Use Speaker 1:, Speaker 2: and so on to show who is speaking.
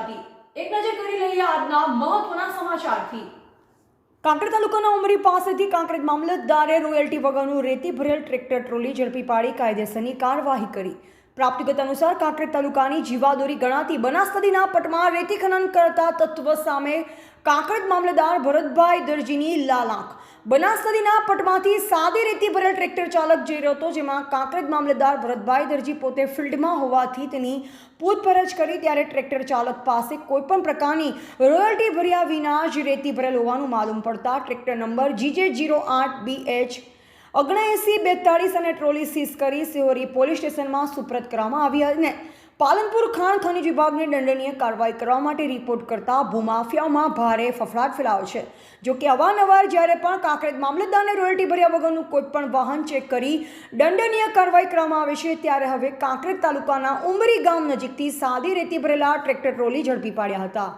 Speaker 1: ગુજરાતી. એક નજર કરી લઈએ આજના મહત્વના સમાચારથી. કાંકરેજ તાલુકાના ઉમરી પાસેથી કાંકરેજ મામલતદારે રોયલ્ટી વગરનું રેતી ભરેલ ટ્રેક્ટર ટ્રોલી ઝડપી પાડી કાયદેસરની કાર્યવાહી કરી. પ્રાપ્તિગત અનુસાર કાંકરેજ તાલુકાની જીવાદોરી ગણાતી બનાસ પટમાં રેતી ખનન કરતા તત્વ સામે કાંકરેજ મામલતદાર ભરતભાઈ દરજીની લાલાંક બનાસ નદીના પટમાંથી સાદી રેતી ભરેલ ટ્રેક્ટર ચાલક જઈ રહ્યો હતો, જેમાં કાંકરેજ મામલતદાર ભરતભાઈ દરજી પોતે ફિલ્ડમાં હોવાથી તેની પૂછપરછ કરી ત્યારે ટ્રેક્ટર ચાલક પાસે કોઈપણ પ્રકારની રોયલ્ટી ભર્યા વિના જ રેતી ભરેલ હોવાનું માલુમ પડતા ટ્રેક્ટર નંબર જીજે જીરો આઠ બી એચ ઓગણએંસી બેતાળીસ અને ટ્રોલી સીઝ કરી સિહોરી પોલીસ સ્ટેશનમાં સુપ્રત કરવામાં આવી અને પાલનપુર ખાણ ખનિજ વિભાગને દંડનીય કાર્યવાહી કરવા માટે રિપોર્ટ કરતા ભૂમાફિયાઓમાં ભારે ફફડાટ ફેલાયો છે. જો કે અવારનવાર જ્યારે પણ કાંકરેજ મામલતદારને રોયલ્ટી ભર્યા વગરનું કોઈપણ વાહન ચેક કરી દંડનીય કાર્યવાહી કરવામાં આવે છે, ત્યારે હવે કાંકરેજ તાલુકાના ઉમરી ગામ નજીકથી સાદી રેતી ભરેલા ટ્રેક્ટર ટ્રોલી ઝડપી પાડ્યા હતા.